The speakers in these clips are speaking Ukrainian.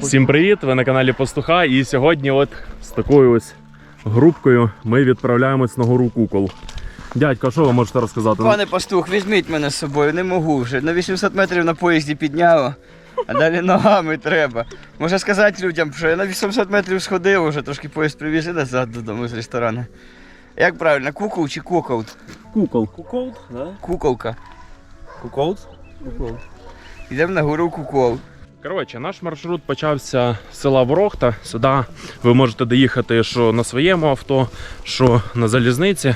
Всім привіт! Ви на каналі Пастуха. І сьогодні, от з такою ось групкою, ми відправляємось на гору Кукол. Дядько, що ви можете розказати? Пане пастух, візьміть мене з собою, не можу вже. На 800 метрів на поїзді підняло, а далі ногами треба. Може сказати людям, що я на 800 метрів сходив, вже трошки поїзд привіз і назад додому з ресторану. Як правильно, кукол чи куколт? Кукол. Куколд, да? Куколка. Куколд? Йдемо на гору кукол. Коротше, наш маршрут почався з села Ворохта. Сюди ви можете доїхати що на своєму авто, що на залізниці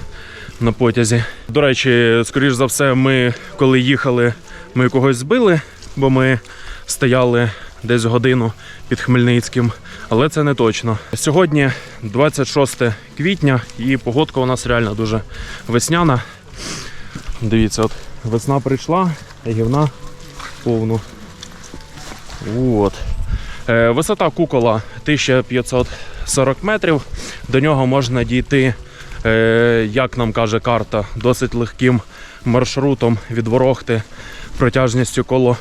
на потязі. До речі, скоріш за все, ми коли їхали, ми когось збили, бо ми стояли десь годину під Хмельницьким, але це не точно. Сьогодні 26 квітня, і погодка у нас реально дуже весняна. Дивіться, от весна прийшла, гівна повну. От. Е, висота кукола 1540 метрів. До нього можна дійти, е, як нам каже карта, досить легким маршрутом від Ворохти протяжністю коло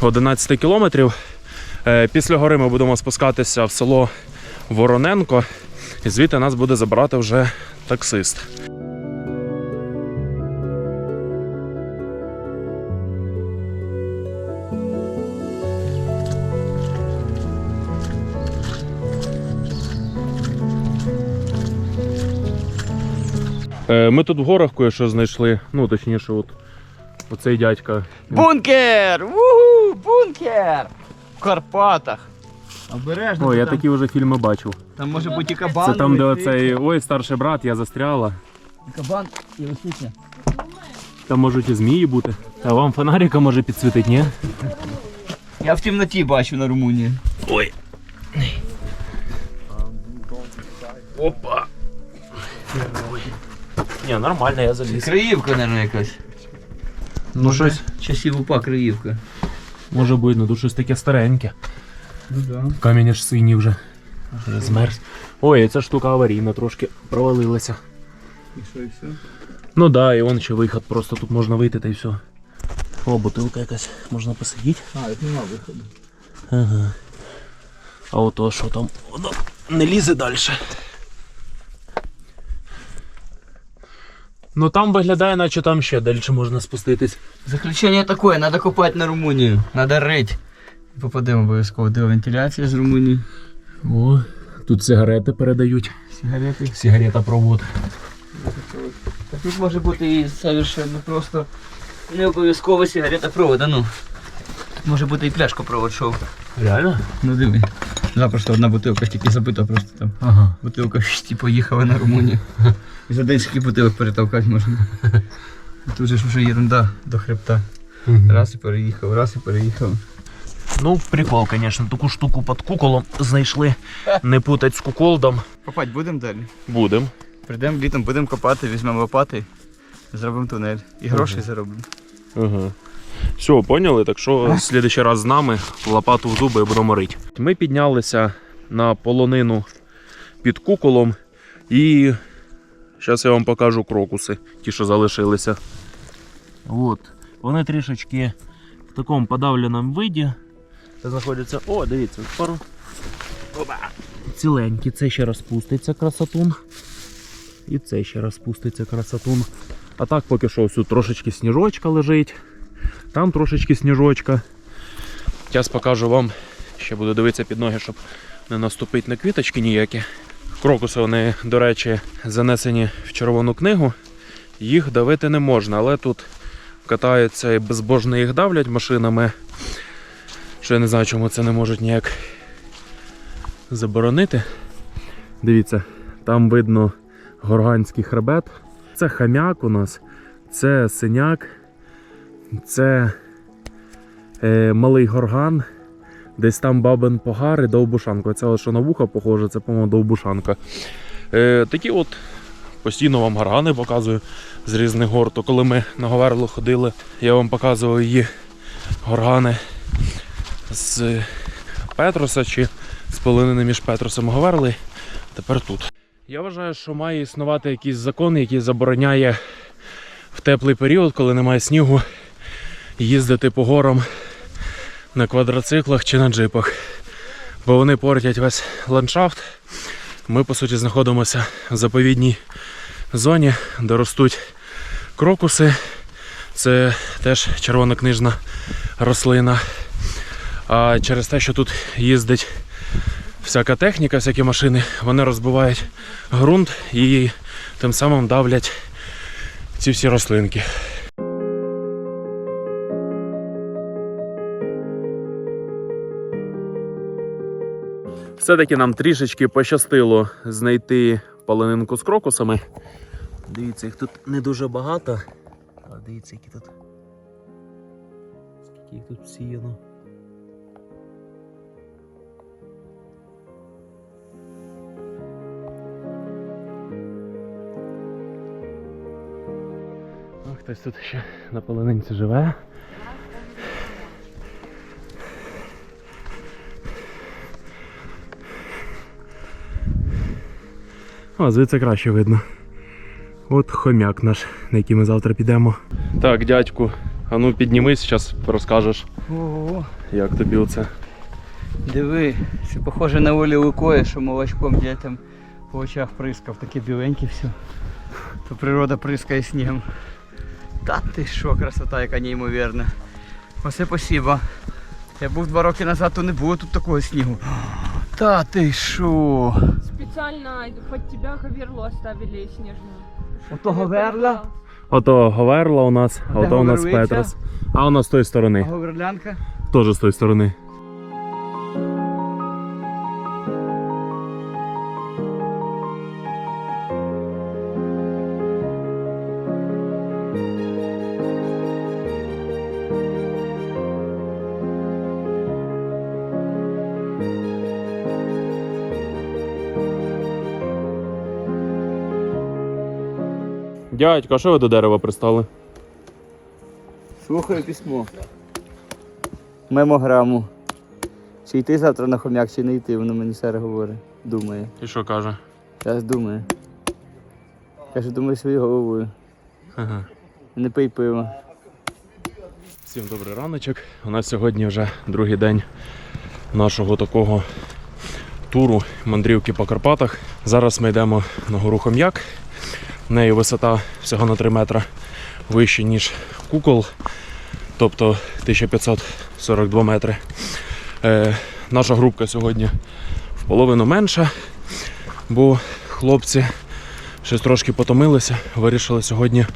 11 кілометрів. Е, після гори ми будемо спускатися в село Вороненко, і звідти нас буде забирати вже таксист. Ми тут в горах кое-що знайшли. Ну, точніше, от оцей дядька. Бункер! Вугу! Бункер! В Карпатах. Обережно. О, я там, такі вже фільми бачив. там може бути і кабан. Це там, де оцей ой, старший брат, я застряла. І Кабан і лисиця. Там можуть і змії бути. А вам фонарика може підсвітити, ні? Я в темноті бачу на Румунії. Ой. Опа. Ні, нормально, я заліз. Криївка, мабуть, якась. Ну щось Часів упа криївка. може бути, ну тут щось таке стареньке. Ну да. Камінь аж синій вже. Вже Змерз. Ой, ця штука аварійна трошки провалилася. І що, і все? Ну да, і вон ще виход, просто тут можна вийти та й все. О, бутилка якась, можна посидіти. А, тут нема виходу. Ага. А ото що там? Воно не лізе далі. Ну там виглядає, наче там ще далі можна спуститись. Заключення таке, треба копати на Румунію. Треба рить. Попадемо обов'язково до вентиляції з Румунії. О, тут сигарети передають. Сигарети. Сигарета провод. Так тут може бути і совершенно просто не обов'язково сигарета провода, ну. Тут може бути і пляшка провод шов. Реально? Ну диви. Запросто одна бутилка тільки забита, просто там. Ага. Бутилка і поїхала на Румунію. І за день скільки бутилок перетовкати можна. Тут же ж вже єрунда до хребта. Раз і переїхав, раз і переїхав. Ну, прикол, звісно, таку штуку під куколом знайшли. Не путать з куколдом. Копати будемо далі? Будем. Прийдемо літом, будемо копати, візьмемо лопати, зробимо тунель. І гроші заробимо. Ага. Все, поняли? Так що в слідчий раз з нами лопату в зуби і будемо рити. Ми піднялися на полонину під куколом і зараз я вам покажу крокуси, ті, що залишилися. От. Вони трішечки в такому подавленому виді. Знаходяться. О, дивіться, пару. Опа. Ціленькі, це ще розпуститься красотун. І це ще розпуститься красотун. А так поки що ось тут трошечки сніжочка лежить. Там трошечки сніжочка. Зараз покажу вам. Ще буду дивитися під ноги, щоб не наступити на квіточки ніякі. Крокуси вони, до речі, занесені в червону книгу. Їх давити не можна, але тут катаються і безбожно їх давлять машинами. Що я не знаю, чому це не можуть ніяк заборонити. Дивіться, там видно горганський хребет. Це хам'як у нас, це синяк, це е, малий горган, десь там бабин погар і довбушанка. Це що на вуха похоже, це, по-моєму, довбушанка. Е, такі от постійно вам горгани показую з різних гор. То коли ми на Говерло ходили, я вам показував її горгани з Петроса чи з полонини між Петросом і Говерли. Тепер тут. Я вважаю, що має існувати якийсь закон, який забороняє в теплий період, коли немає снігу, їздити по горам на квадроциклах чи на джипах, бо вони портять весь ландшафт. Ми, по суті, знаходимося в заповідній зоні, де ростуть крокуси. Це теж червонокнижна рослина. А через те, що тут їздить всяка техніка, всякі машини, вони розбивають ґрунт і тим самим давлять ці всі рослинки. Все-таки нам трішечки пощастило знайти полонинку з крокусами. Дивіться, їх тут не дуже багато. А дивіться, які тут. Скільки їх тут сіяно. О, хтось тут ще на полонинці живе. О, звідси краще видно. От хомяк наш, на який ми завтра підемо. Так, дядьку, а ну піднімись, зараз розкажеш, Ого, як тобі оце. диви, це похоже на Олі Лукою, що молочком дітям по очах прискав, таке біленьке все. То природа прискає снігом. Та ти що, красота, яка неймовірна. Оце спасибо. Я був два роки назад, то не було тут такого снігу. Та ти що? Специально под тебя говерло оставили снежную. Ото говерла, Ото Говерла у нас, а ото у нас Петрос. А у нас з тої а говерлянка. Теж з тої сторони. Дядько, а що ви до дерева пристали? Слухаю письмо. Мемограму. Чи йти завтра на хомяк, чи не йти, воно мені все говорить. Думає. І що каже? Зараз думає. Каже, думай своєю головою. Ага. Не пий пиво. Всім добрий раночок. У нас сьогодні вже другий день нашого такого туру мандрівки по Карпатах. Зараз ми йдемо на гору Хом'як. Неї висота всього на 3 метра вище, ніж кукол, тобто 1542 метри. Е, наша групка сьогодні в половину менша, бо хлопці щось трошки потомилися, вирішили сьогодні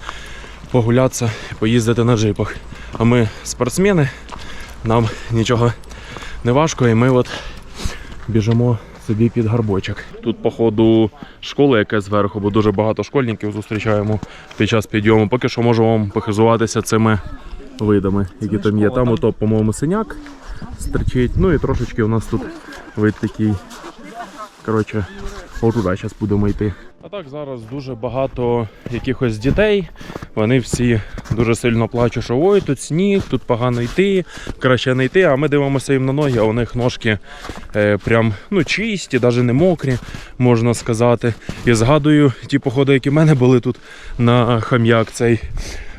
погулятися і поїздити на джипах. А ми спортсмени, нам нічого не важко, і ми от біжимо собі під гарбочок. Тут, походу, школа яка зверху, бо дуже багато школьників зустрічаємо під час підйому. Поки що можу вам похизуватися цими видами, які там є. Там, ото, по-моєму, синяк стерчить. Ну і трошечки у нас тут вид такий. Коротше, отуди зараз будемо йти. А так зараз дуже багато якихось дітей. Вони всі дуже сильно плачуть, що ой, тут сніг, тут погано йти, краще не йти. А ми дивимося їм на ноги, а у них ножки е, прям ну, чисті, навіть не мокрі, можна сказати. І згадую ті походи, які в мене були тут на хам'як цей.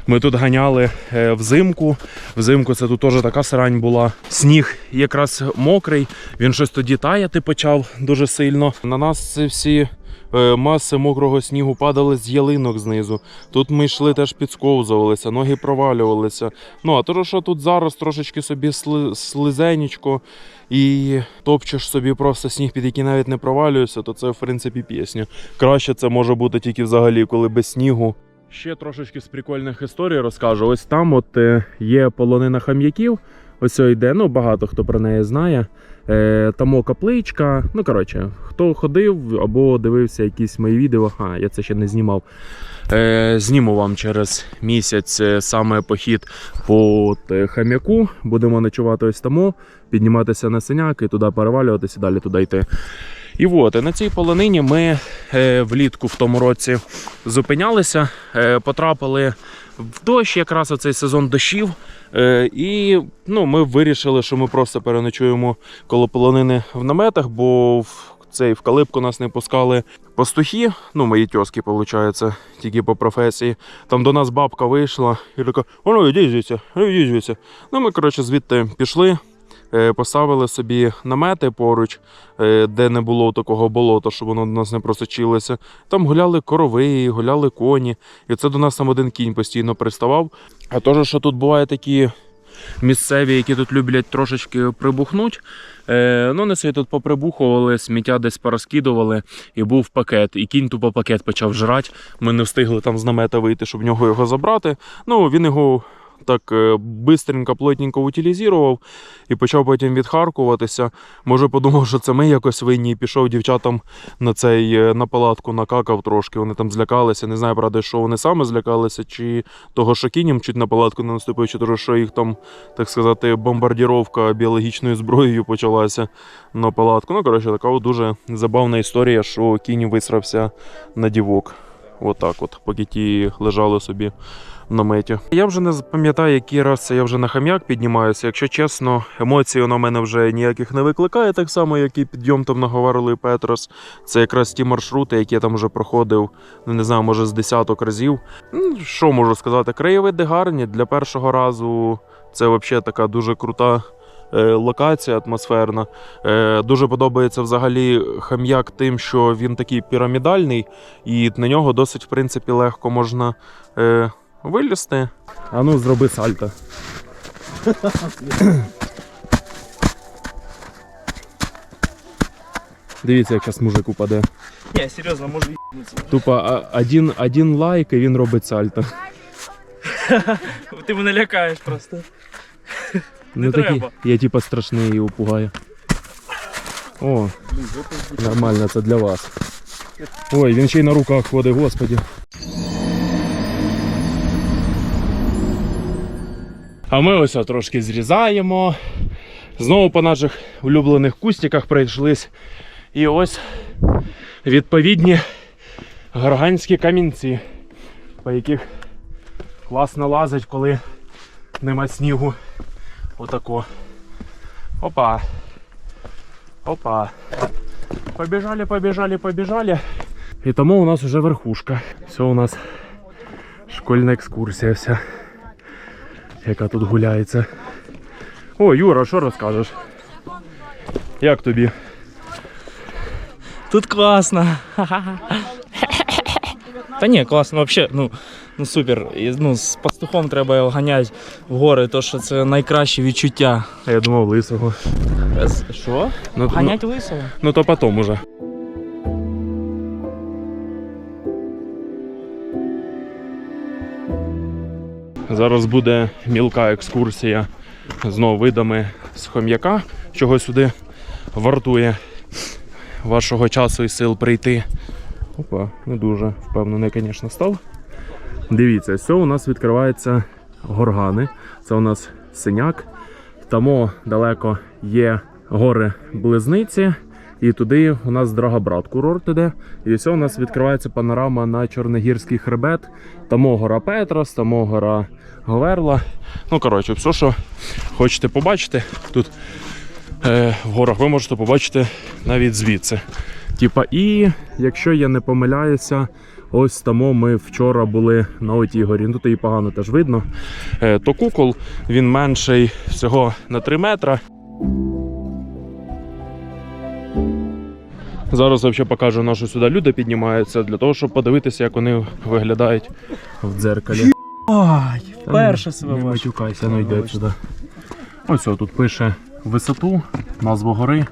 Ми тут ганяли е, взимку. Взимку це тут теж така срань була. Сніг якраз мокрий, він щось тоді таяти почав дуже сильно. На нас ці всі е, маси мокрого снігу падали з ялинок знизу. Тут ми йшли теж підсковзувалися, ноги провалювалися. Ну а то, що тут зараз трошечки собі сли, слизенечко і топчеш собі просто сніг, під який навіть не провалюєшся, то це в принципі пісня. Краще це може бути тільки взагалі, коли без снігу. Ще трошечки з прикольних історій розкажу. Ось там от е, є полонина хам'яків. Ось йде, ну багато хто про неї знає. Е, Тамо капличка. Ну коротше, хто ходив або дивився якісь мої відео, а я це ще не знімав. Е, зніму вам через місяць е, саме похід по е, хам'яку. Будемо ночувати ось тамо, підніматися на синяк і туди перевалюватися, далі туди йти. І от, на цій полонині ми е, влітку в тому році зупинялися, е, потрапили в дощ, якраз оцей сезон дощів. Е, і ну, ми вирішили, що ми просто переночуємо коло полонини в наметах, бо в цей в калибку нас не пускали пастухи, ну мої тьоски, виходить, тільки по професії. Там до нас бабка вийшла і така: о, ну йдіть звідси, йдіть звідси. Ну ми, коротше, звідти пішли. Е, Поставили собі намети поруч, е, де не було такого болота, щоб воно до нас не просочилося. Там гуляли корови, гуляли коні, і це до нас там один кінь постійно приставав. А то, що тут бувають такі місцеві, які тут люблять трошечки прибухнуть. Е, ну, не собі тут поприбухували, сміття десь порозкидували, і був пакет. І кінь тупо пакет почав жрати. Ми не встигли там з намета вийти, щоб в нього його забрати. Ну, він його так е, бистренько, плотненько утилізував і почав потім відхаркуватися. Може, подумав, що це ми якось винні, і пішов дівчатам на цей е, на палатку накакав трошки. Вони там злякалися. Не знаю, правда, що вони саме злякалися, чи того, що кінь чуть на палатку не наступив, чи того, що їх там, так сказати, бомбардіровка біологічною зброєю почалася на палатку. Ну, коротше, така от дуже забавна історія, що кінь висрався на дівок. Отак от, поки ті лежали собі наметі. Я вже не пам'ятаю, який раз я вже на хам'як піднімаюся. Якщо чесно, емоцій в мене вже ніяких не викликає, так само, як і підйом там на Говарло Петрос. Це якраз ті маршрути, які я там вже проходив, ну не знаю, може з десяток разів. Ну, Що можу сказати? Краєвиди гарні. Для першого разу це взагалі така дуже крута. е, Локація атмосферна. Е, Дуже подобається взагалі хам'як тим, що він такий пірамідальний, і на нього досить, в принципі, легко можна е, вилізти. А ну, зроби сальто. Дивіться, як зараз мужик упаде. Не, серьезно, может ебнуться. Тупо а, один, один лайк, і він робить сальто. Ты мене лякаєш просто. Ну, треба. такі, я типа страшний і упугаю. О, нормально, це для вас. Ой, він ще й на руках ходить, господі. А ми ось трошки зрізаємо. Знову по наших улюблених кустиках пройшлись. І ось відповідні гарганські камінці, по яких класно лазить, коли нема снігу. Отако. Опа. Опа. Побежали, побежали, побежали. І тому у нас вже верхушка. Все у нас школьна екскурсія вся. Яка тут гуляється. О, Юра, що розкажеш? Як тобі? Тут класно. Та ні, класно, взагалі, ну, ну супер. І, ну, з пастухом треба його ганяти в гори, то що це найкраще відчуття. А я думав лисого. Що? Ну, ну, Ганять лисого? ну то потом уже. Зараз буде мілка екскурсія з видами з хом'яка, чого сюди вартує вашого часу і сил прийти. Опа, не дуже впевнений, звісно, став. Дивіться, все у нас відкриваються горгани. Це у нас синяк. Тому далеко є гори близниці. І туди у нас Драгобрат курорт іде. І все у нас відкривається панорама на Чорногірський хребет. Тамо гора Петрос, тамо гора Говерла. Ну, коротше, все, що хочете побачити тут е, в горах, ви можете побачити навіть звідси. Типа, і якщо я не помиляюся, ось тому ми вчора були на отій горі. Ну, тут її погано теж видно. Е, то кукол, він менший всього на 3 метра. Зараз взагалі покажу, на що сюди люди піднімаються для того, щоб подивитися, як вони виглядають в дзеркалі. Ой, вперше не- себе Не бачу. матюкайся, ну йде сюди. Ось тут пише висоту, назву гори.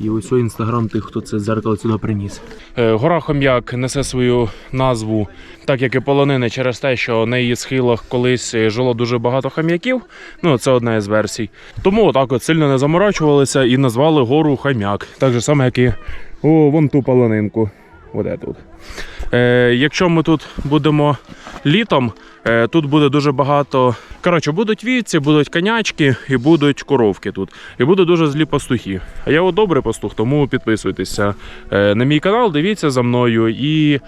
І ось інстаграм тих, хто це дзеркало сюди приніс. Е, Гора Хом'як несе свою назву, так як і полонини, через те, що на її схилах колись жило дуже багато хам'яків. Ну, це одна із версій. Тому отак от сильно не заморачувалися і назвали гору Хам'як. Так же саме, як і о, вон ту полонинку. Оде тут. Е, якщо ми тут будемо літом, е, тут буде дуже багато. Коротше, будуть вівці, будуть конячки і будуть коровки тут. І будуть дуже злі пастухи. А я от добрий пастух, тому підписуйтеся е, на мій канал, дивіться за мною, і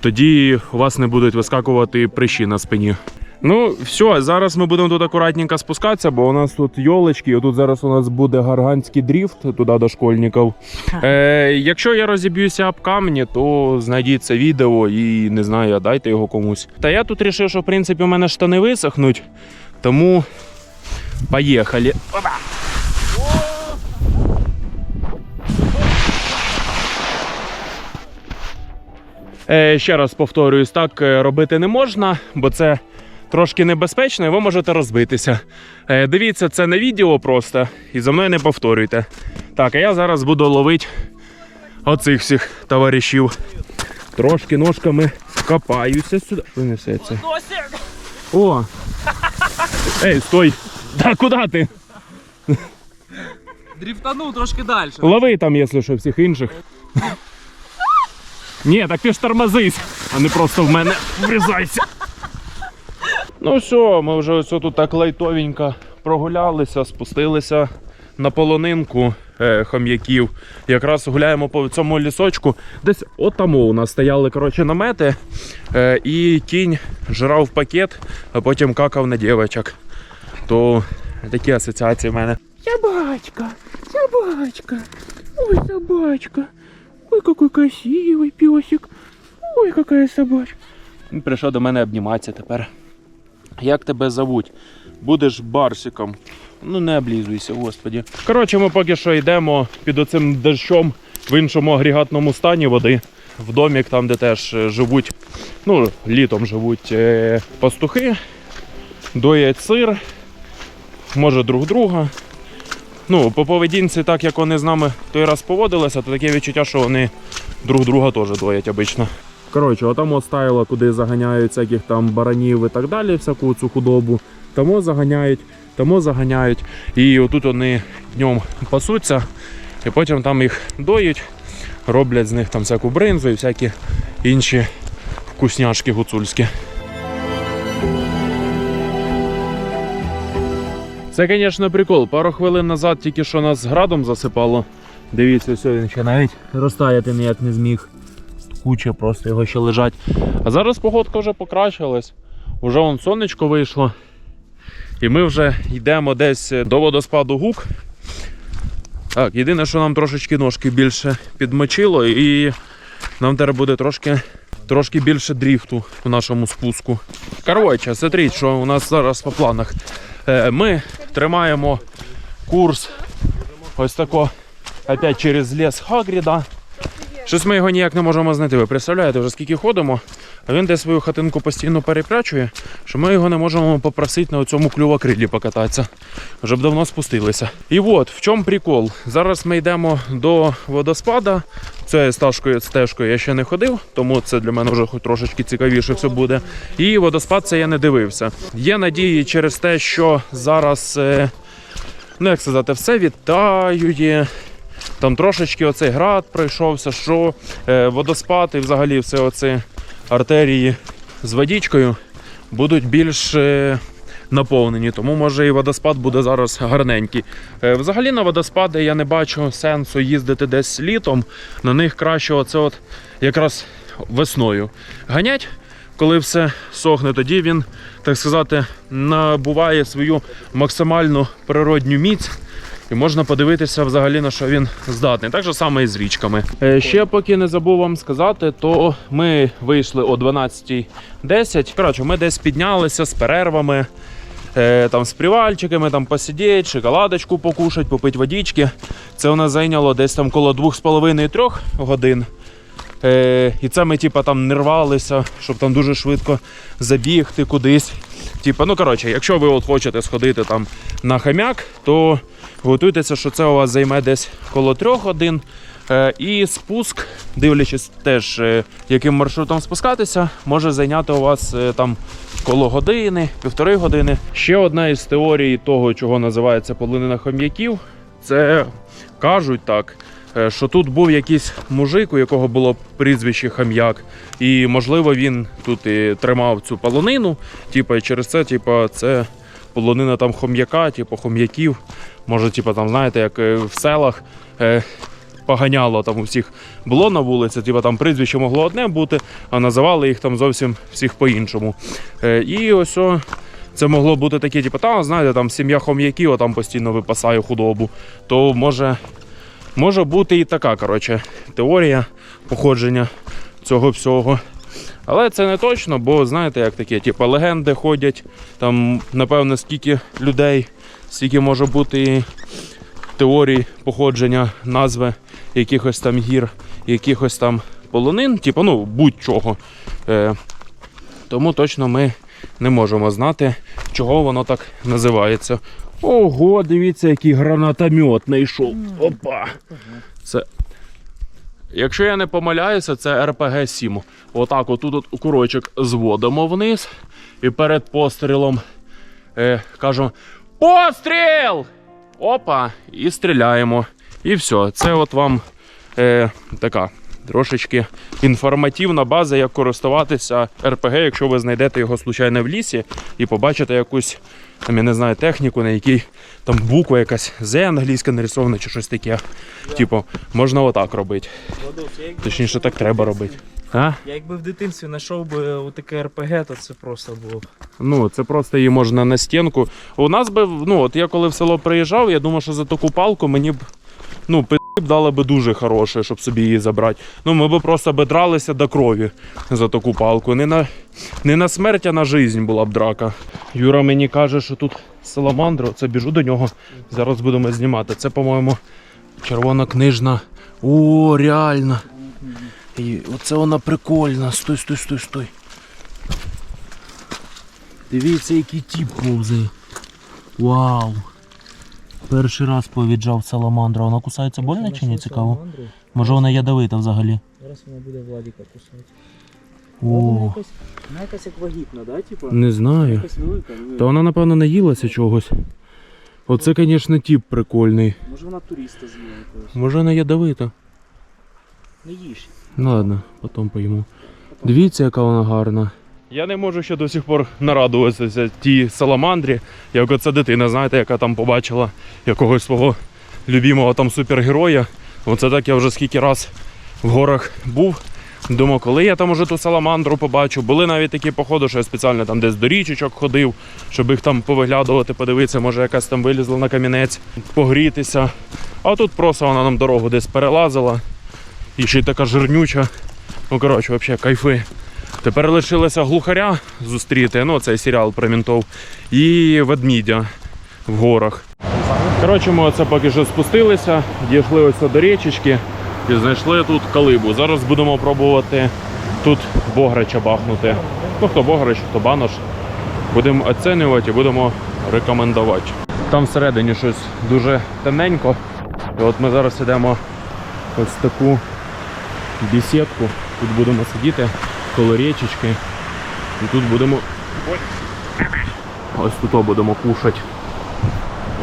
тоді у вас не будуть вискакувати прищі на спині. Ну, все, зараз ми будемо тут акуратненько спускатися, бо у нас тут йолочки, і тут зараз у нас буде гарганський дріфт туди до школьників. Е, якщо я розіб'юся об камні, то знайдіть це відео і не знаю, дайте його комусь. Та я тут вирішив, що в принципі у мене штани висохнуть, тому поїхали. Опа! Е, ще раз повторююсь, так е, робити не можна, бо це трошки небезпечно, і ви можете розбитися. Е, дивіться це на відео просто і за мною не повторюйте. Так, а я зараз буду ловити оцих всіх товаришів. Трошки ножками копаюся сюди. Що несеться? О! Ей, стой! Да куди ти? Дрифтанув трошки далі. Лови там, якщо що, всіх інших. Ні, так ти ж тормозись, а не просто в мене врізайся. Ну все, ми вже ось тут так лайтовенько прогулялися, спустилися на полонинку е, хом'яків. Якраз гуляємо по цьому лісочку. Десь отамо у нас стояли коротше, намети, е, і кінь жрав пакет, а потім какав на дівчаток. То такі асоціації в мене. Собачка, собачка, ой, собачка, ой, какой красивый песик, ой, какая собачка. Він прийшов до мене обніматися тепер. Як тебе зовуть? Будеш барсиком. Ну не облізуйся, господі. Коротше, ми поки що йдемо під оцим дощом в іншому агрегатному стані води. В домік, там, де теж е, живуть, ну, літом живуть е, пастухи, доять сир, може друг друга. Ну, по поведінці, так як вони з нами той раз поводилися, то таке відчуття, що вони друг друга теж доять обично. Коротше, отам от стайла, куди заганяють всяких там баранів і так далі, всяку цю худобу. Тому заганяють, тому заганяють. І отут вони днем пасуться, і потім там їх доють, роблять з них там всяку бринзу і всякі інші вкусняшки гуцульські. Це, звісно, прикол. Пару хвилин назад тільки що нас градом засипало. Дивіться, все, він ще навіть розтаяти ніяк не зміг. Куча просто його ще лежать. А зараз погодка вже покращилась. Уже вон сонечко вийшло. І ми вже йдемо десь до водоспаду гук. Так, єдине, що нам трошечки ножки більше підмочило, і нам треба буде трошки, трошки більше дріфту в нашому спуску. Коротше, смотрите, що у нас зараз по планах. Е, Ми тримаємо курс ось тако опять через ліс Хагріда. Щось ми його ніяк не можемо знайти. Ви представляєте, вже скільки ходимо, а він де свою хатинку постійно перепрячує, що ми його не можемо попросити на цьому клювокрилі покататися. Вже б давно спустилися. І от в чому прикол. Зараз ми йдемо до водоспада. Це стежкою, стежкою я ще не ходив, тому це для мене вже хоч трошечки цікавіше все буде. І водоспад це я не дивився. Є надії через те, що зараз, е, ну як сказати, все відтаює. Там трошечки оцей град пройшовся, що е, водоспад і взагалі все оці артерії з водичкою будуть більш е, наповнені. Тому може і водоспад буде зараз гарненький. Е, взагалі на водоспади я не бачу сенсу їздити десь літом. На них краще оце от якраз весною. Ганять, коли все сохне, тоді він, так сказати, набуває свою максимальну природню міць. І можна подивитися взагалі на що він здатний. Так же саме і з річками. Е, ще поки не забув вам сказати, то ми вийшли о 12.10. Коротше, ми десь піднялися з перервами, е, там з привальчиками, там посидіти, шоколадочку покушати, попити водички. Це у нас зайняло десь там коло 2,5-3 годин. Е, і це ми типа, там не рвалися, щоб там дуже швидко забігти кудись. Типа, ну коротше, якщо ви от хочете сходити там на хам'як, то готуйтеся, що це у вас займе десь коло трьох годин. Е, і спуск, дивлячись теж, е, яким маршрутом спускатися, може зайняти у вас е, там коло години, півтори години. Ще одна із теорій того, чого називається полонина хом'яків, це кажуть так. Що тут був якийсь мужик, у якого було прізвище хам'як, і можливо він тут і тримав цю полонину. Типа, через це, типа, це полонина там хом'яка, типу хом'яків. Може, типа там, знаєте, як е, в селах. е, поганяло там у всіх було на вулиці, типу там прізвище могло одне бути, а називали їх там зовсім всіх по-іншому. Е, і ось о, це могло бути таке, типу, там, знаєте, там сім'я хом'яків, там постійно випасає худобу. То може, може бути і така, коротше, теорія походження цього всього. Але це не точно, бо знаєте, як таке, типу, легенди ходять, там, напевно, скільки людей, стільки може бути теорій походження, назви якихось там гір, якихось там полонин, типу, ну, будь-чого. Е, тому точно ми не можемо знати, чого воно так називається. Ого, дивіться, який гранатомет знайшов. Опа! Це Якщо я не помиляюся, це РПГ 7. Отак, отут от курочок зводимо вниз і перед пострілом е, кажемо Постріл! Опа! І стріляємо. І все. Це от вам е, така трошечки інформативна база, як користуватися РПГ, якщо ви знайдете його случайно в лісі і побачите якусь, там, я не знаю, техніку, на якій там буква якась З англійська нарисована чи щось таке. Типу, можна отак робити. Точніше, так треба робити. А? Я якби в дитинстві знайшов би таке РПГ, то це просто було. Ну, це просто її можна на стінку. У нас би, ну, от я коли в село приїжджав, я думав, що за таку палку мені б, ну, дали би дуже хороше, щоб собі її забрати. Ну, ми б просто би дралися до крові за таку палку. Не на, не на смерть, а на жизнь була б драка. Юра мені каже, що тут саламандра, це біжу до нього. Зараз будемо знімати. Це, по-моєму, червона книжна. О, реально. І оце вона прикольна. Стой, стой, стой, стой. Дивіться, який тіп повзає. Вау. Перший раз повіджав саламандра. Вона кусається больно чи не цікаво? Може вона ядовита взагалі? Зараз вона буде Владіка кусати. О, Вона якась як вагітна, да? Типа? не знаю. Велика. Та вона, напевно, наїлася чогось. Оце, звісно, тіп прикольний. Може вона туриста з'їла якогось. Може вона ядовита. Не їж. Ну ладно, потім поїмо. Дивіться, яка вона гарна. Я не можу ще до сих пор нарадуватися тій саламандрі, як оця дитина, знаєте, яка там побачила якогось свого любимого там супергероя. Оце так я вже скільки раз в горах був. Думав, коли я там уже ту саламандру побачу. Були навіть такі походи, що я спеціально там десь до річечок ходив, щоб їх там повиглядувати, подивитися, може якась там вилізла на камінець, погрітися. А тут просто вона нам дорогу десь перелазила. І ще й така жирнюча. Ну, коротше, взагалі, кайфи. Тепер лишилося глухаря зустріти, ну цей серіал про ментов, і ведмідя в горах. Коротше, ми оце поки що спустилися, дійшли ось до річечки і знайшли тут калибу. Зараз будемо пробувати тут бограча бахнути. Ну, хто бограч, хто банош. Будемо оцінювати і будемо рекомендувати. Там всередині щось дуже темненько. І от ми зараз йдемо ось таку бесідку. Тут будемо сидіти коло річечки. І тут будемо. Ось тут будемо кушати.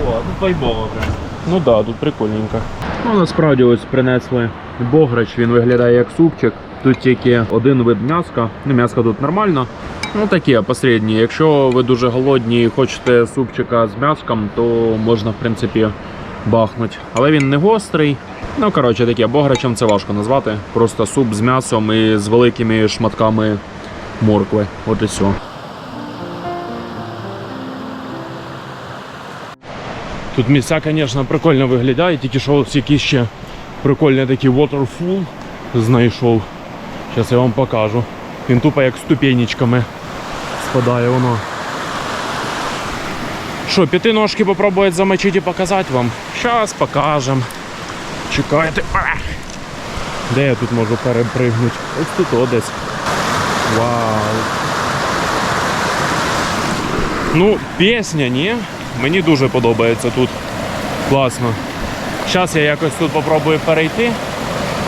О, тут вайбово прям. Ну так, да, тут прикольненько. Ну насправді ось принесли бограч, він виглядає як супчик. Тут тільки один вид м'яска. Ну, м'яска тут нормально. Ну таке посередні. Якщо ви дуже голодні і хочете супчика з м'яском, то можна в принципі бахнути. Але він не гострий. Ну коротше таке, бограчем це важко назвати. Просто суп з м'ясом і з великими шматками моркви. От і все. Тут місця, звісно, прикольно виглядають, тільки що ось якийсь ще прикольний такий waterfall знайшов. Зараз я вам покажу. Він тупо як ступенечками спадає воно. Що, піти ножки попробувати замочити і показати вам? Зараз покажемо. Чекайте. А! Де я тут можу перепригнути? Ось тут о, десь. Вау. Ну, пісня, ні? Мені дуже подобається тут. Класно. Зараз я якось тут попробую перейти.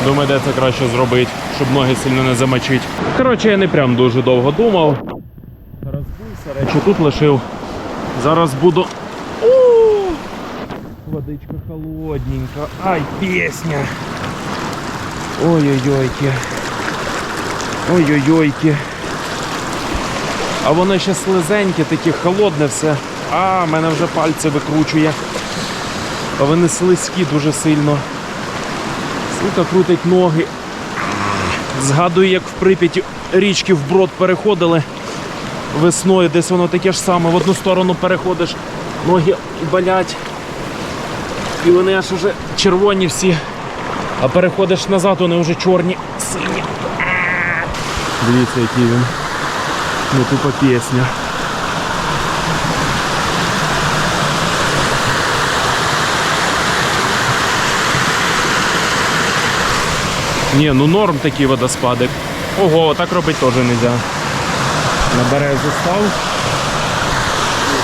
Думаю, де це краще зробити, щоб ноги сильно не замочити. Коротше, я не прям дуже довго думав. Розбився, речі тут лишив. Зараз буду. Водичка холодненька. Ай, пісня. Ой-ой-ойки. Ой-ой-ойки. А воно ще слизеньке, таке холодне все. А, мене вже пальці викручує. А вони слизькі дуже сильно. Сука, крутить ноги. Згадую, як в Прип'яті річки вброд переходили весною, десь воно таке ж саме. В одну сторону переходиш, ноги болять. І вони аж уже червоні всі. А переходиш назад, вони вже чорні, сині. Дивіться, який він. Ну тупо пісня. Ні, ну норм такий водоспадик. Ого, так робити теж не можна. На березу став.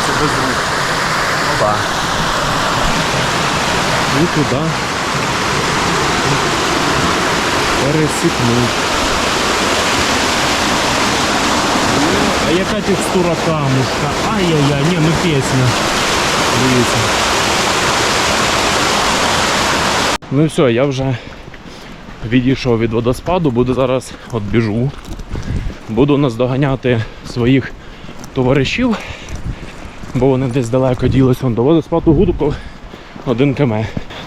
Це без рук. Опа. І туди. Пересікнув. А яка текстура камушка? Ай-яй-яй, ні, ну пісня. Дивіться. Ну все, я вже відійшов від водоспаду, буду зараз от біжу. Буду наздоганяти своїх товаришів, бо вони десь далеко ділися до водоспаду Гудуков 1 км.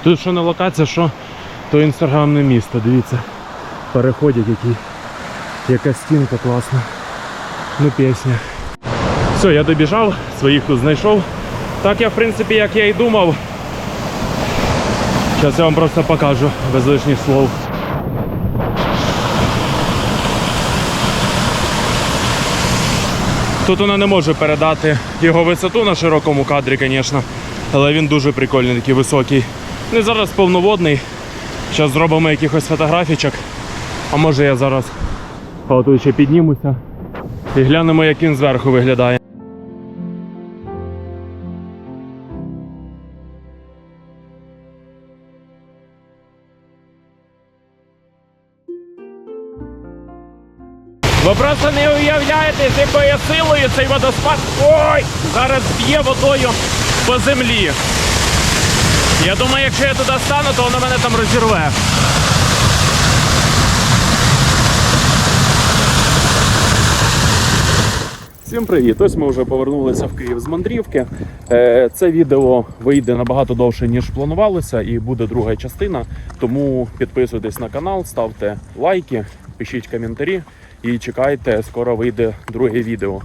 Тут що не локація, що то інстаграмне місто, дивіться. Переходять які. Яка стінка класна. Ну пісня. Все, я добіжав, своїх тут знайшов. Так я в принципі, як я і думав. Зараз я вам просто покажу без лишніх слов. Тут вона не може передати його висоту на широкому кадрі, звісно. Але він дуже прикольний, такий високий. Ну і зараз повноводний. Зараз зробимо якихось фотографічок. А може я зараз отут ще піднімуся і глянемо, як він зверху виглядає. Ви просто не уявляєте, з якою силою цей водоспад ой, зараз б'є водою по землі. Я думаю, якщо я туди стану, то воно мене там розірве. Всім привіт! Ось ми вже повернулися в Київ з мандрівки. Е, Це відео вийде набагато довше, ніж планувалося, і буде друга частина. Тому підписуйтесь на канал, ставте лайки, пишіть коментарі і чекайте, скоро вийде друге відео.